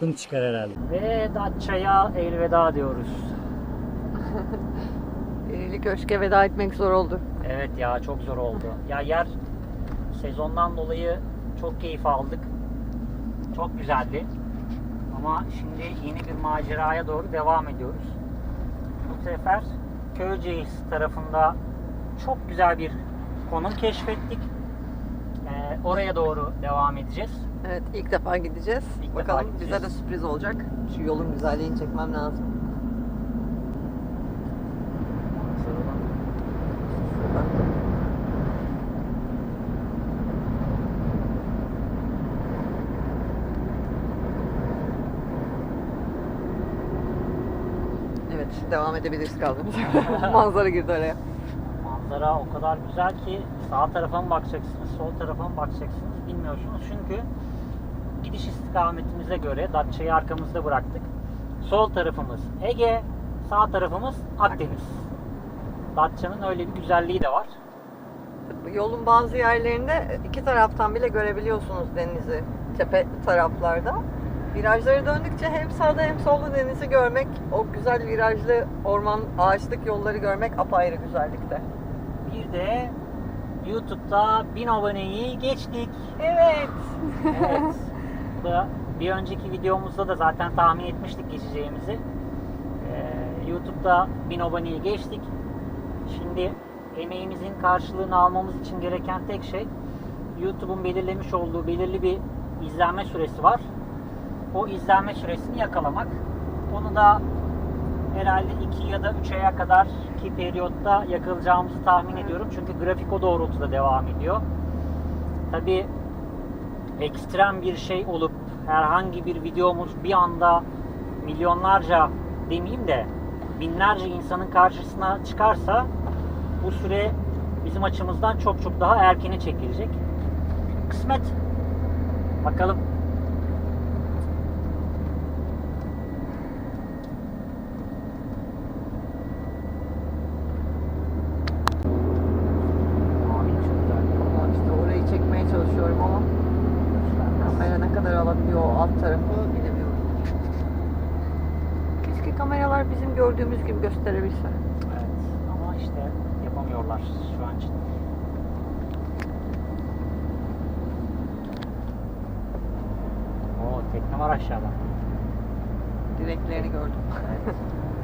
aklım çıkar herhalde. Ve Datça'ya elveda diyoruz. Eğrili Köşk'e veda etmek zor oldu. Evet ya çok zor oldu. Ya yer sezondan dolayı çok keyif aldık. Çok güzeldi. Ama şimdi yeni bir maceraya doğru devam ediyoruz. Bu sefer Köyceğiz tarafında çok güzel bir konum keşfettik. Ee, oraya doğru devam edeceğiz. Evet ilk defa gideceğiz. İlk defa Bakalım gideceğiz. bize de sürpriz olacak. Şu yolun güzelliğini çekmem lazım. Evet devam edebiliriz kaldığımız. Manzara girdi araya. Manzara o kadar güzel ki sağ tarafa mı bakacaksınız, sol tarafa mı bakacaksınız bilmiyorsunuz. Çünkü gidiş istikametimize göre Datça'yı arkamızda bıraktık. Sol tarafımız Ege, sağ tarafımız Akdeniz. Datça'nın öyle bir güzelliği de var. Yolun bazı yerlerinde iki taraftan bile görebiliyorsunuz denizi. Tepe taraflarda. Virajları döndükçe hem sağda hem solda denizi görmek, o güzel virajlı orman, ağaçlık yolları görmek apayrı güzellikte. Bir de YouTube'da 1000 aboneyi geçtik. Evet. Evet. Da bir önceki videomuzda da zaten tahmin etmiştik geçeceğimizi. Ee, YouTube'da 1000 aboneyi geçtik. Şimdi emeğimizin karşılığını almamız için gereken tek şey YouTube'un belirlemiş olduğu belirli bir izlenme süresi var. O izlenme süresini yakalamak. Onu da herhalde 2 ya da 3 aya kadar ki periyotta yakalayacağımızı tahmin ediyorum. Çünkü grafik o doğrultuda devam ediyor. Tabii ekstrem bir şey olup herhangi bir videomuz bir anda milyonlarca demeyeyim de binlerce insanın karşısına çıkarsa bu süre bizim açımızdan çok çok daha erkene çekilecek. Kısmet. Bakalım. Abi çok güzel. Ama işte orayı çekmeye çalışıyorum ama kamera ne kadar alabiliyor o alt tarafı bilemiyorum. Keşke kameralar bizim gördüğümüz gibi gösterebilse. Evet ama işte yapamıyorlar şu an için. Oo tekne var aşağıda. Direklerini gördüm.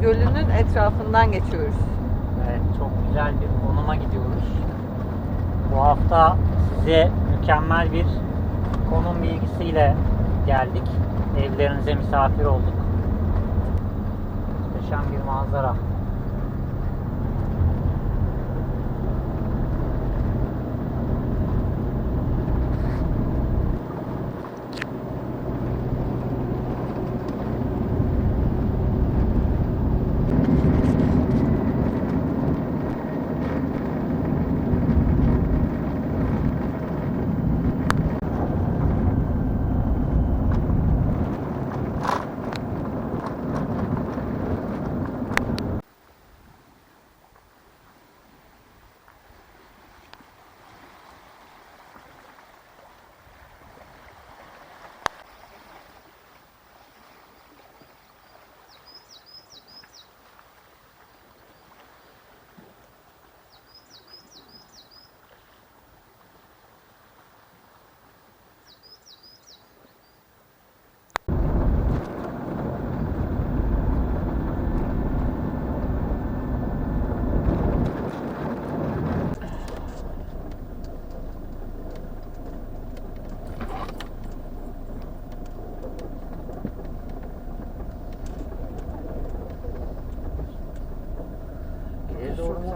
Gölü'nün etrafından geçiyoruz. Evet çok güzel bir konuma gidiyoruz. Bu hafta size mükemmel bir konum bilgisiyle geldik. Evlerinize misafir olduk. Muhteşem bir manzara.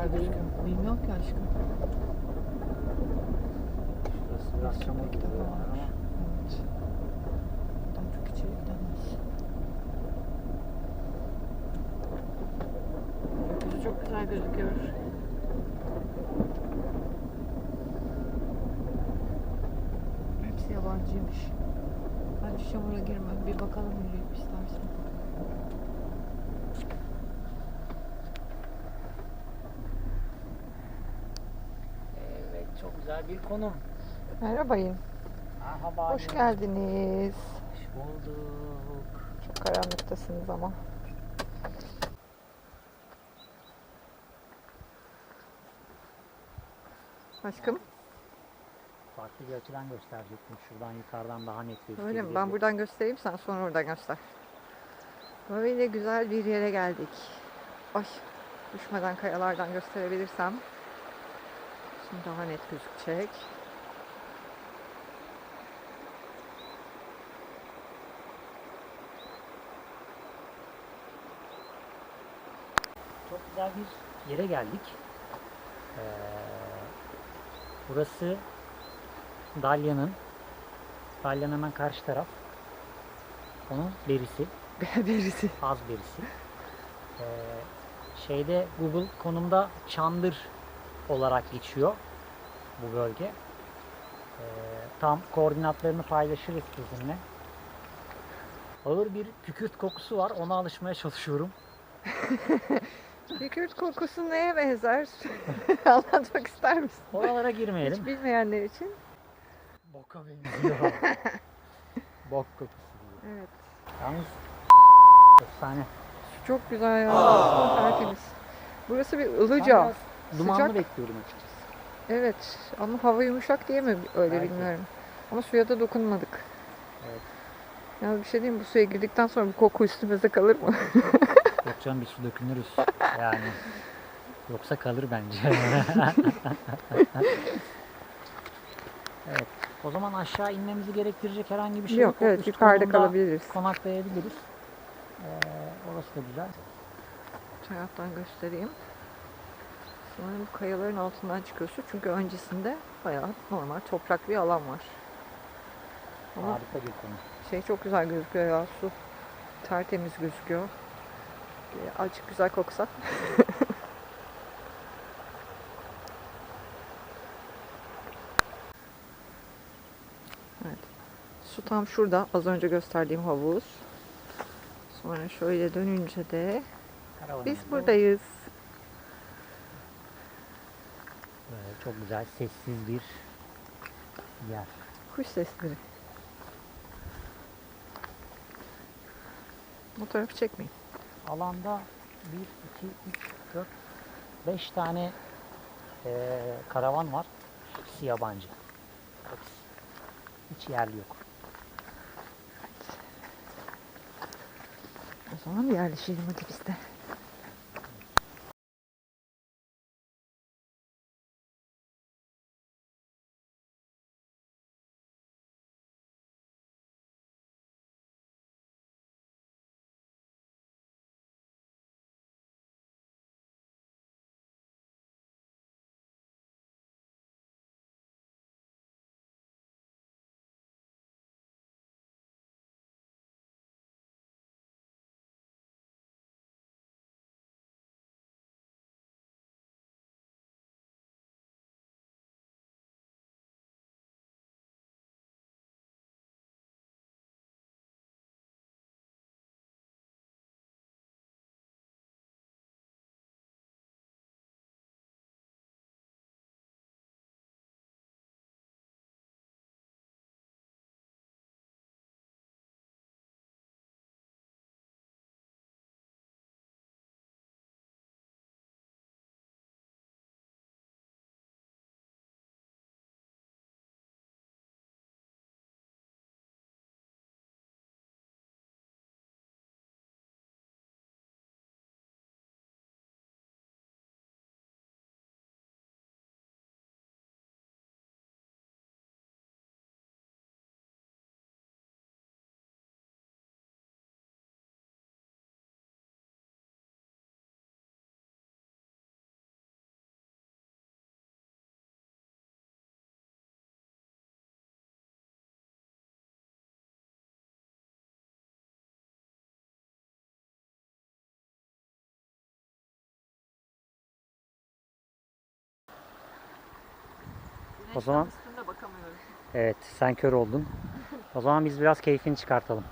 Mu gideyim? Bilmiyorum ki aşkım. Şurası biraz çamur gibi ama. Evet. Buradan çok içeri gidemez. Gökyüzü çok güzel gözüküyor. Hepsi yabancıymış. Bence çamura girme. Bir bakalım yürüyüp istersen. Evet çok güzel bir konum. Merhabayın. Merhaba. Hoş geldiniz. Hoş bulduk. Çok karanlıktasınız ama. Aşkım Farklı bir açıdan gösterecektim. Şuradan yukarıdan daha net gözükebilir. öyle mi? Ben buradan göstereyim sen sonra oradan göster. Böyle güzel bir yere geldik. Ay düşmeden kayalardan gösterebilirsem. Şimdi daha net gözükecek. Çok güzel bir yere geldik. Ee, burası Dalya'nın Dalya'nın hemen karşı taraf. Onun berisi. Berisi. Az berisi. Ee, şeyde Google konumda Çandır olarak geçiyor bu bölge. Ee, tam koordinatlarını paylaşırız sizinle. Ağır bir kükürt kokusu var. Ona alışmaya çalışıyorum. Kükürt kokusu neye benzer? Anlatmak ister misin? Oralara girmeyelim. Hiç bilmeyenler için. Boka benziyor. Bok kokusu gibi. Evet. Yalnız efsane. Çok güzel ya. Tertemiz. Burası bir Ilıca. Biraz Dumanlı Sıcak. bekliyorum açıkçası. Evet ama hava yumuşak diye mi öyle Belki. bilmiyorum. Ama suya da dokunmadık. Evet. Ya bir şey diyeyim bu suya girdikten sonra bu koku üstümüzde kalır mı? Yok canım bir su dökünürüz. Yani. Yoksa kalır bence. evet. O zaman aşağı inmemizi gerektirecek herhangi bir şey yok. Yok evet yukarıda kalabiliriz. Konaklayabiliriz. Ee, orası da güzel. Taraftan göstereyim. Sonra bu kayaların altından çıkıyorsun. Çünkü öncesinde bayağı normal toprak bir alan var. Ama Harika konu. şey çok güzel gözüküyor ya su. Tertemiz gözüküyor. Ee, Azıcık güzel koksa. evet. Su tam şurada. Az önce gösterdiğim havuz. Sonra şöyle dönünce de biz da buradayız. Böyle çok güzel sessiz bir yer. Kuş sesleri. Bu tarafı çekmeyin. Alanda 1, 2, 3, 4, 5 tane eee, karavan var. Hepsi yabancı. Hepsi. Hiç yerli yok. O zaman yerleşelim hadi biz de. Güneşten zaman- üstünde bakamıyorum. Evet sen kör oldun. O zaman biz biraz keyfini çıkartalım.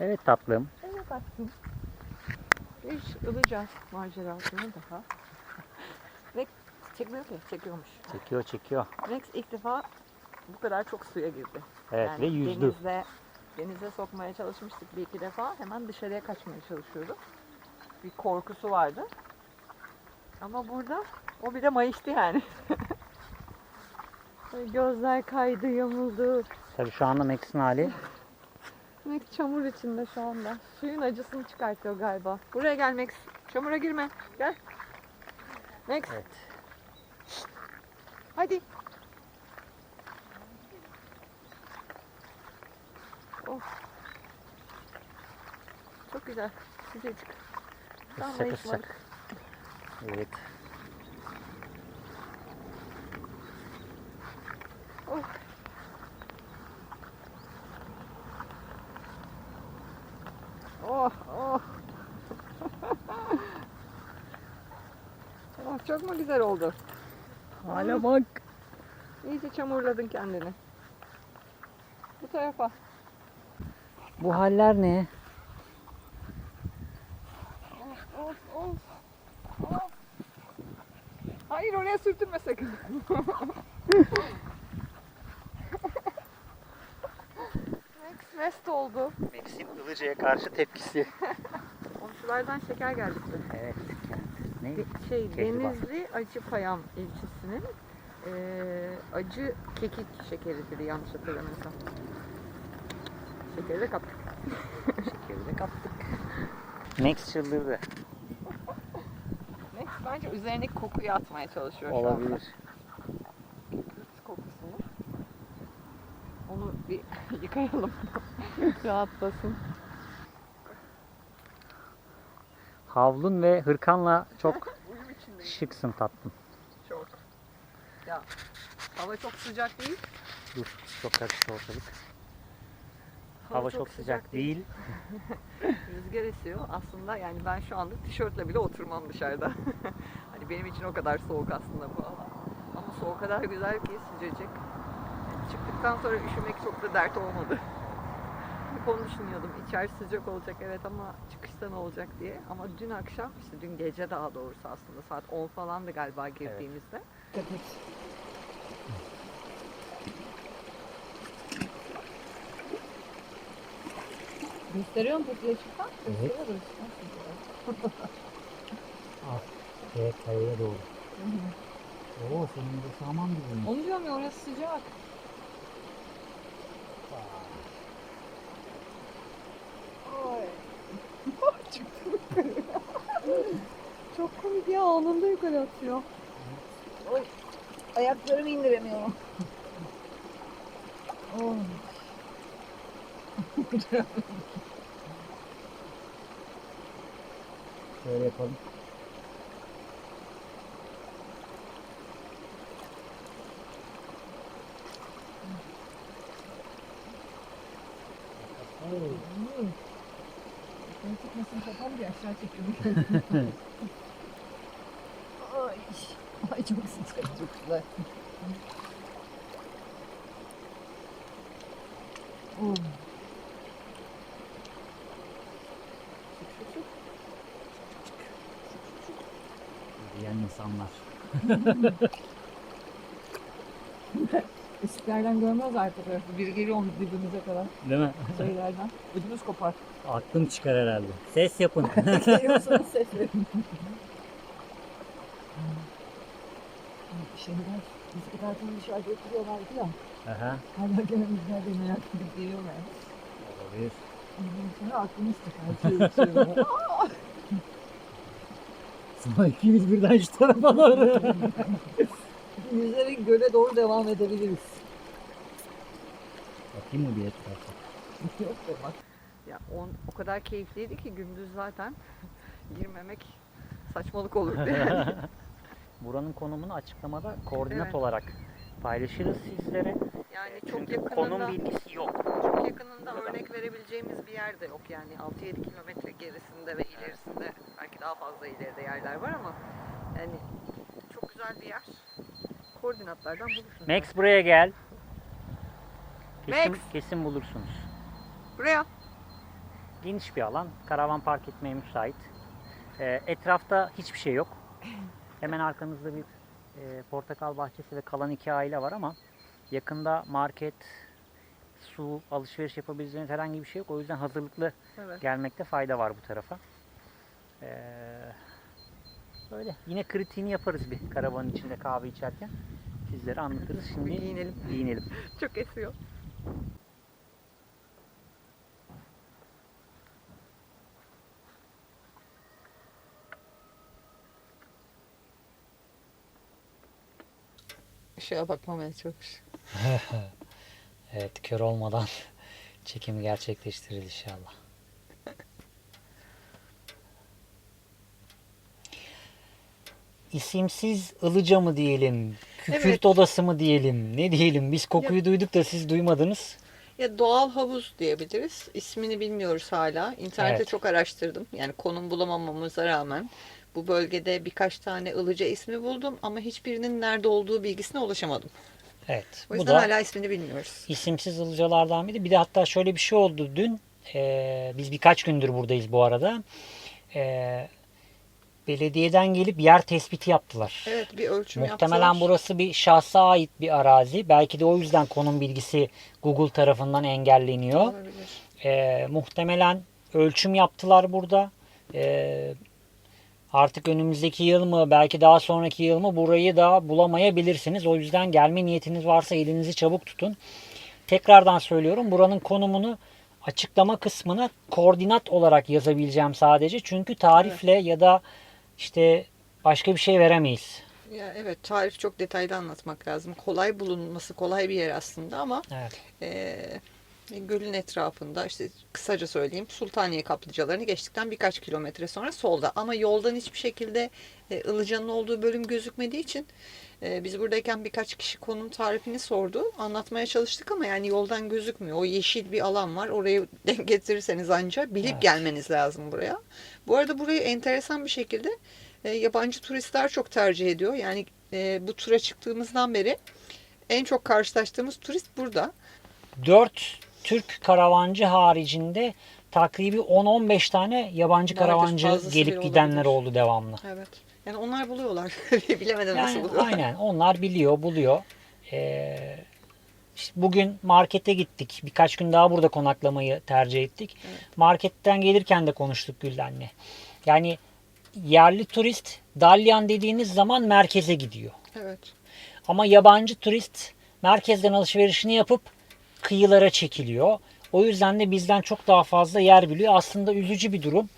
Evet tatlım. Evet aşkım. Bir Ilıca macerasını daha. Rex çekmiyor ki, çekiyormuş. Çekiyor çekiyor. Rex ilk defa bu kadar çok suya girdi. Evet yani ve yüzdü. Denize, denize sokmaya çalışmıştık bir iki defa. Hemen dışarıya kaçmaya çalışıyordu. Bir korkusu vardı. Ama burada o bir de mayıştı yani. Gözler kaydı, yamuldu. Tabii şu anda Max'in hali Max çamur içinde şu anda. Suyun acısını çıkartıyor galiba. Buraya gel Max. Çamura girme. Gel. Max evet. hadi. Of. Çok güzel. Sıcacık. Tam sıcak. Evet. Oh. Oh, oh. oh, çok mu güzel oldu? Hala bak. İyice çamurladın kendini. Bu tarafa. Bu haller ne? Of, of, of. Of. Hayır oraya sürtünme sakın. Max mest oldu. Max'in Ilıca'ya karşı tepkisi. Komşulardan şeker geldi. Evet. Ne? Şey Kehribar. Denizli Acıpayam ilçesinin eee, acı kekik şekeridir yanlış hatırlamıyorsam. Şekeri de kaptık. Şekeri de kaptık. Max çıldırdı. Neyse bence üzerindeki kokuyu atmaya çalışıyor şu anda. Olabilir. Kıkırt kokusunu. Onu bir yıkayalım. Rahatlasın. Havlun ve hırkanla çok şıksın tatlım. Çok. Ya hava çok sıcak değil. Dur çok karıştı ortalık. Hava çok sıcak değil. Rüzgar esiyor. Aslında yani ben şu anda tişörtle bile oturmam dışarıda. hani benim için o kadar soğuk aslında bu hava. Ama o kadar güzel ki sıcacık. Yani çıktıktan sonra üşümek çok da dert olmadı. Onu düşünüyordum. İçerisi sıcak olacak evet ama çıkışta ne olacak diye. Ama dün akşam, işte dün gece daha doğrusu aslında saat 10 falandı galiba girdiğimizde. Gösteriyor mu peki ışıktan? Evet. Ah, evet kayaya doğru. Oo senin de saman gibi. Onu diyorum ya orası sıcak. Ay. Çıktı yukarı. Çok komik ya anında yukarı atıyor. Oy. Ayaklarımı indiremiyorum. Oy. Şöyle yapalım. Hmm. Yukarı çıkmasın kafam diye aşağı çekiyorum. Ay. Çok sıcak çok güzel. Oh. Diyen insanlar. Işıklardan görmez arka tarafı. Biri geliyor onu dibimize kadar. Değil mi? Şeylerden. Ödümüz kopar. Aklım çıkar herhalde. Ses yapın. Geliyorsanız ses verin. Şeyler, bisiklet dışarıda oturuyorlardı ya. Aha. Hala gelmişler de merak edip geliyorlar. Olabilir. Ondan sonra aklımız çıkar. Şey, şey. Sonra ikimiz birden şu tarafa doğru. Yüzerek göle doğru devam edebiliriz. Bakayım mı bir etrafa? Yok be bak. Ya on, o kadar keyifliydi ki gündüz zaten girmemek saçmalık olurdu yani. Buranın konumunu açıklamada koordinat Evet. olarak paylaşırız sizlere. Yani çok Çünkü yakınında, konum bilgisi yok. çok yakınında örnek verebileceğimiz bir yer de yok yani 6-7 kilometre gerisinde ve ilerisinde belki daha fazla ileride yerler var ama yani çok güzel bir yer. Koordinatlardan bulursunuz. Max buraya gel. Kesin, Max. kesin bulursunuz. Buraya. Geniş bir alan. Karavan park etmeye müsait. Ee, etrafta hiçbir şey yok. Hemen arkanızda bir e, portakal bahçesi ve kalan iki aile var ama yakında market, su, alışveriş yapabileceğiniz herhangi bir şey yok. O yüzden hazırlıklı Evet. gelmekte fayda var bu tarafa. Ee, böyle. Yine kritiğini yaparız bir karavanın içinde kahve içerken. Sizlere anlatırız. Şimdi Bir giyinelim. giyinelim. Çok esiyor. Işığa bakmamaya çalış. Evet kör olmadan çekimi gerçekleştirir inşallah. İsimsiz ılıca mı diyelim, kükürt Evet. odası mı diyelim, ne diyelim? Biz kokuyu duyduk da siz duymadınız. Ya doğal havuz diyebiliriz. İsmini bilmiyoruz hala. İnternette Evet. çok araştırdım. Yani konum bulamamamıza rağmen bu bölgede birkaç tane ılıca ismi buldum ama hiçbirinin nerede olduğu bilgisine ulaşamadım. Evet. O Bu yüzden da hala ismini bilmiyoruz. isimsiz ılıcalardan biri. Bir de hatta şöyle bir şey oldu dün. Ee, biz birkaç gündür buradayız bu arada. Ee, belediyeden gelip yer tespiti yaptılar. Evet bir ölçüm Muhtemelen yaptılar. burası bir şahsa ait bir arazi. Belki de o yüzden konum bilgisi Google tarafından engelleniyor. Olabilir. Ee, muhtemelen ölçüm yaptılar burada. Ee, Artık önümüzdeki yıl mı belki daha sonraki yıl mı burayı da bulamayabilirsiniz. O yüzden gelme niyetiniz varsa elinizi çabuk tutun. Tekrardan söylüyorum buranın konumunu açıklama kısmına koordinat olarak yazabileceğim sadece. Çünkü tarifle ya da işte başka bir şey veremeyiz. Ya evet tarif çok detaylı anlatmak lazım. Kolay bulunması kolay bir yer aslında ama Evet. Ee, gölün etrafında işte kısaca söyleyeyim Sultaniye kaplıcalarını geçtikten birkaç kilometre sonra solda ama yoldan hiçbir şekilde e, Ilıca'nın olduğu bölüm gözükmediği için e, biz buradayken birkaç kişi konum tarifini sordu. Anlatmaya çalıştık ama yani yoldan gözükmüyor. O yeşil bir alan var. Orayı denk getirirseniz anca bilip Evet. gelmeniz lazım buraya. Bu arada burayı enteresan bir şekilde e, yabancı turistler çok tercih ediyor. Yani e, bu tura çıktığımızdan beri en çok karşılaştığımız turist burada. 4 Türk karavancı haricinde takribi 10-15 tane yabancı karavancı gelip gidenler oldu devamlı. Evet. Yani onlar buluyorlar. Bilemedim nasıl Yani buluyorlar. aynen onlar biliyor, buluyor. Ee, işte bugün markete gittik. Birkaç gün daha burada konaklamayı tercih ettik. Marketten gelirken de konuştuk Gülden'le. Yani yerli turist Dalyan dediğiniz zaman merkeze gidiyor. Evet. Ama yabancı turist merkezden alışverişini yapıp kıyılara çekiliyor. O yüzden de bizden çok daha fazla yer biliyor. Aslında üzücü bir durum.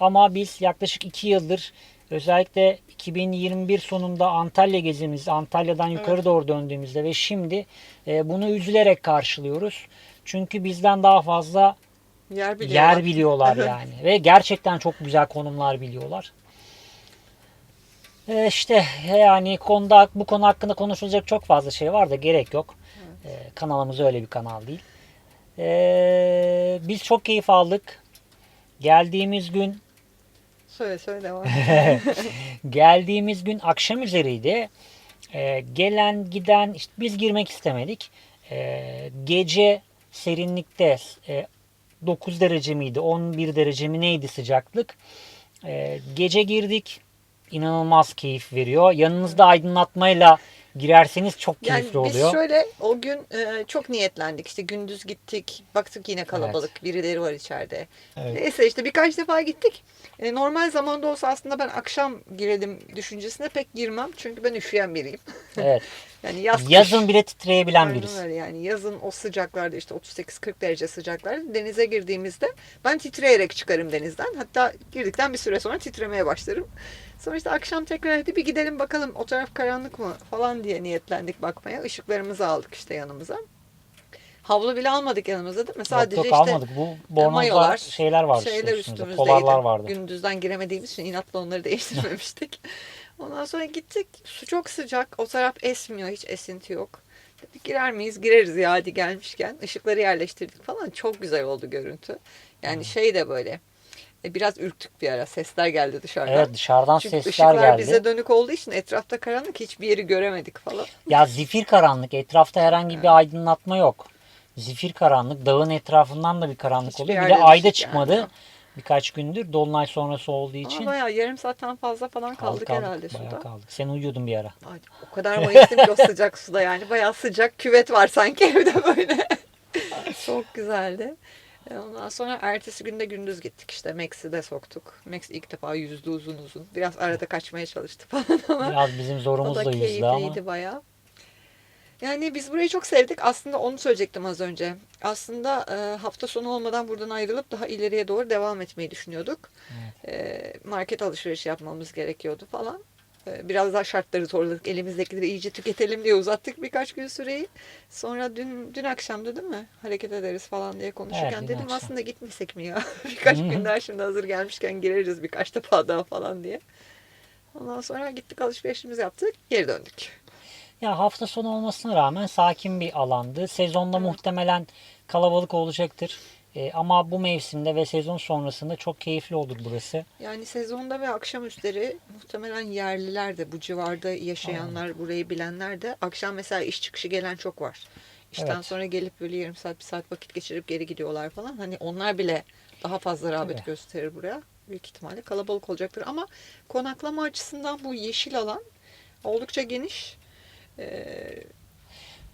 Ama biz yaklaşık 2 yıldır özellikle 2021 sonunda Antalya gezimiz, Antalya'dan yukarı Evet. doğru döndüğümüzde ve şimdi e, bunu üzülerek karşılıyoruz. Çünkü bizden daha fazla Yer biliyorlar. yer biliyorlar yani. Ve gerçekten çok güzel konumlar biliyorlar. Ee, işte yani konuda bu konu hakkında konuşulacak çok fazla şey var da gerek yok. Ee, kanalımız öyle bir kanal değil. Ee, biz çok keyif aldık. Geldiğimiz gün Söyle söyle devam. geldiğimiz gün akşam üzeriydi. Ee, gelen giden işte biz girmek istemedik. Ee, gece serinlikte e, 9 derece miydi 11 derece mi neydi sıcaklık. Ee, gece girdik. İnanılmaz keyif veriyor. Yanınızda aydınlatmayla girerseniz çok Yani keyifli biz oluyor. şöyle o gün e, çok niyetlendik. İşte gündüz gittik. Baktık yine kalabalık. Birileri var içeride. Evet. Neyse işte birkaç defa gittik. E, normal zamanda olsa aslında ben akşam girelim düşüncesine pek girmem. Çünkü ben üşüyen biriyim. Evet. Yani yaz kış- Yazın bile titreyebilen Aynen birisi. öyle yani yazın o sıcaklarda işte 38-40 derece sıcaklarda denize girdiğimizde ben titreyerek çıkarım denizden. Hatta girdikten bir süre sonra titremeye başlarım. Sonra işte akşam tekrar hadi bir gidelim bakalım o taraf karanlık mı falan diye niyetlendik bakmaya. Işıklarımızı aldık işte yanımıza. Havlu bile almadık yanımıza değil mi? Sadece yok, yok işte almadık. Bu bornozlar şeyler vardı işte şeyler üstümüzde. Polarlar vardı. Gündüzden giremediğimiz için inatla onları değiştirmemiştik. Ondan sonra gittik. Su çok sıcak. O taraf esmiyor. Hiç esinti yok. Dedik girer miyiz? Gireriz ya hadi gelmişken. Işıkları yerleştirdik falan. Çok güzel oldu görüntü. Yani şey de böyle. E, Biraz ürktük bir ara. Sesler geldi dışarıdan. Evet dışarıdan Çünkü sesler geldi. bize dönük olduğu için etrafta karanlık hiçbir yeri göremedik falan. Ya zifir karanlık. Etrafta herhangi bir aydınlatma yok. Zifir karanlık. Dağın etrafından da bir karanlık Hiçbir oluyor. Bir de ayda çıkmadı. yani. Birkaç gündür. Dolunay sonrası olduğu için. Ama bayağı yarım saatten fazla falan kaldık, herhalde bayağı suda. kaldık. Sen uyuyordun bir ara. Ay, o kadar mayıştım ki o sıcak suda yani. Bayağı sıcak küvet var sanki evde böyle. Çok güzeldi. E, Ondan sonra ertesi günde gündüz gittik işte. Max'i de soktuk. Max ilk defa yüzdü uzun uzun. Biraz arada kaçmaya çalıştı falan ama Biraz bizim o zorumuzla da yüzdü ama. keyifliydi bayağı. Yani biz burayı çok sevdik. Aslında onu söyleyecektim az önce. Aslında e, hafta sonu olmadan buradan ayrılıp daha ileriye doğru devam etmeyi düşünüyorduk. E, market alışverişi yapmamız gerekiyordu falan. E, biraz daha şartları zorladık. Elimizdekileri iyice tüketelim diye uzattık birkaç gün süreyi. Sonra dün dün akşamdı değil mi? Hareket ederiz falan diye konuşurken Evet, dedim akşam. aslında gitmesek mi ya? birkaç gün daha şimdi hazır gelmişken gireriz birkaç defa daha falan diye. Ondan sonra gittik alışverişimizi yaptık. Geri döndük. Ya hafta sonu olmasına rağmen sakin bir alandı. Sezonda muhtemelen kalabalık olacaktır. Ee, ama bu mevsimde ve sezon sonrasında çok keyifli olur burası. Yani sezonda ve akşamüstleri muhtemelen yerliler de bu civarda yaşayanlar, burayı bilenler de akşam mesela iş çıkışı gelen çok var. İşten Evet. sonra gelip böyle yarım saat bir saat vakit geçirip geri gidiyorlar falan. Hani onlar bile daha fazla rağbet Tabii. gösterir buraya. Büyük ihtimalle kalabalık olacaktır ama konaklama açısından bu yeşil alan oldukça geniş. Ee,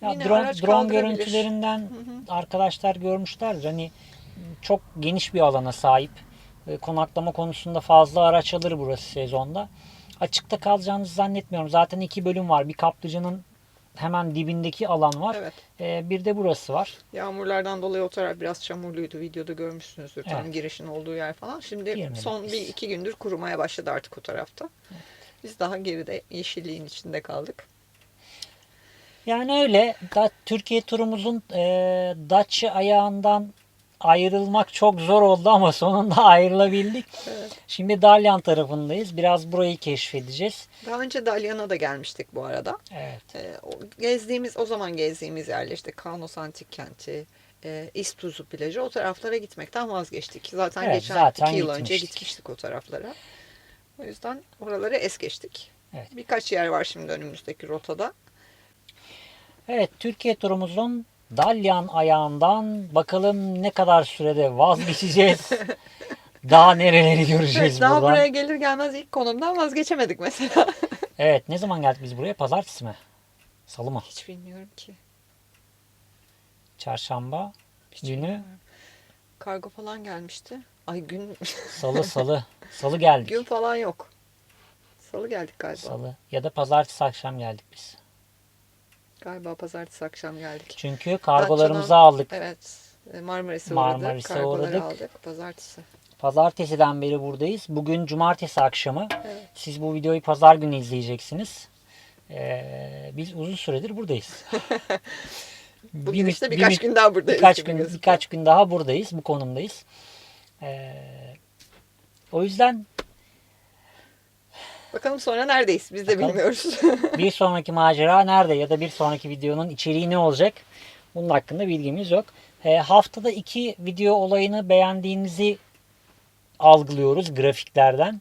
Ya Yine drone, araç drone kaldırabilir. görüntülerinden arkadaşlar görmüşlerdir. Hani çok geniş bir alana sahip. E, konaklama konusunda fazla araç alır burası sezonda. Açıkta kalacağınızı zannetmiyorum. Zaten iki bölüm var. Bir kaplıcanın hemen dibindeki alan var. Evet. E, bir de burası var. Yağmurlardan dolayı o taraf biraz çamurluydu. Videoda görmüşsünüzdür tam Evet. girişin olduğu yer falan. Şimdi Girmedik son biz. bir iki gündür kurumaya başladı artık o tarafta. Biz daha geride yeşilliğin içinde kaldık. Yani öyle. Da, Türkiye turumuzun e, Dacia ayağından ayrılmak çok zor oldu ama sonunda ayrılabildik. Evet. Şimdi Dalyan tarafındayız. Biraz burayı keşfedeceğiz. Daha önce Dalyan'a da gelmiştik bu arada. Evet. O gezdiğimiz, o zaman gezdiğimiz yerler işte Kaunos Antik Kenti, e, İstuzu plajı o taraflara gitmekten vazgeçtik. Zaten Evet, geçen zaten iki yıl önce gitmiştik o taraflara. O yüzden oraları es geçtik. Evet. Birkaç yer var şimdi önümüzdeki rotada. Evet, Türkiye turumuzun Dalyan ayağından bakalım ne kadar sürede vazgeçeceğiz. Daha nereleri göreceğiz Evet, daha buradan. buraya gelir gelmez ilk konumdan vazgeçemedik mesela. Evet, ne zaman geldik biz buraya? Pazartesi mi? Salı mı? Hiç bilmiyorum ki. Çarşamba Hiç günü bilmiyorum. Kargo falan gelmişti. Ay gün salı salı. Salı geldik. gün falan yok. Salı geldik galiba. Salı ya da pazartesi akşam geldik biz. Galiba pazartesi akşam geldik. Çünkü kargolarımızı Datça'dan- aldık. Evet. e, Marmaris'e Marmaris'e uğradık. Kargoları uğradık. aldık. Pazartesi. Pazartesiden beri buradayız. Bugün cumartesi akşamı. Evet. Siz bu videoyu pazar günü izleyeceksiniz. Ee, biz uzun süredir buradayız. Bugün Bir- işte bir- birkaç gün daha buradayız. birkaç gün gözüküyor. birkaç gün daha buradayız. Bu konumdayız. Ee, o yüzden Bakalım sonra neredeyiz? Biz de Bakalım. bilmiyoruz. bir sonraki macera nerede ya da bir sonraki videonun içeriği ne olacak? Bunun hakkında bilgimiz yok. Ee, haftada iki video olayını beğendiğinizi algılıyoruz grafiklerden.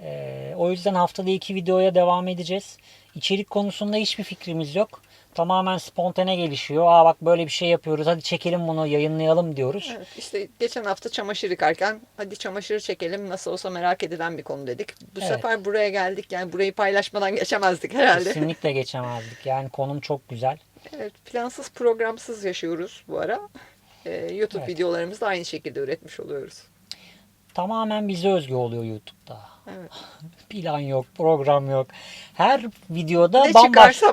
Ee, o yüzden haftada iki videoya devam edeceğiz. İçerik konusunda hiçbir fikrimiz yok. Tamamen spontane gelişiyor. Aa bak böyle bir şey yapıyoruz. Hadi çekelim bunu yayınlayalım diyoruz. evet, işte geçen hafta çamaşır yıkarken hadi çamaşır çekelim nasıl olsa merak edilen bir konu dedik. Bu Evet. sefer buraya geldik yani burayı paylaşmadan geçemezdik herhalde. Kesinlikle geçemezdik. Yani konum çok güzel. Evet, plansız programsız yaşıyoruz bu ara. Ee, YouTube Evet. videolarımızı da aynı şekilde üretmiş oluyoruz. Tamamen bize özgü oluyor YouTube'da. Evet. Plan yok, program yok. Her videoda Ne bambaşka.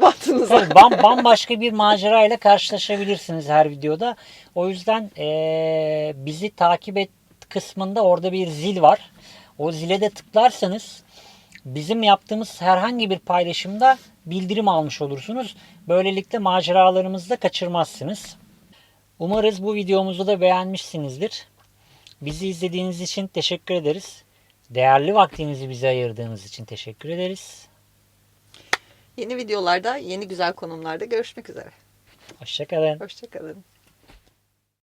Evet, bam, bambaşka bir macera ile karşılaşabilirsiniz her videoda. O yüzden eee, bizi takip et kısmında orada bir zil var. O zile de tıklarsanız bizim yaptığımız herhangi bir paylaşımda bildirim almış olursunuz. Böylelikle maceralarımızı da kaçırmazsınız. Umarız bu videomuzu da beğenmişsinizdir. Bizi izlediğiniz için teşekkür ederiz. Değerli vaktinizi bize ayırdığınız için teşekkür ederiz. Yeni videolarda, yeni güzel konumlarda görüşmek üzere. Hoşçakalın. Hoşçakalın.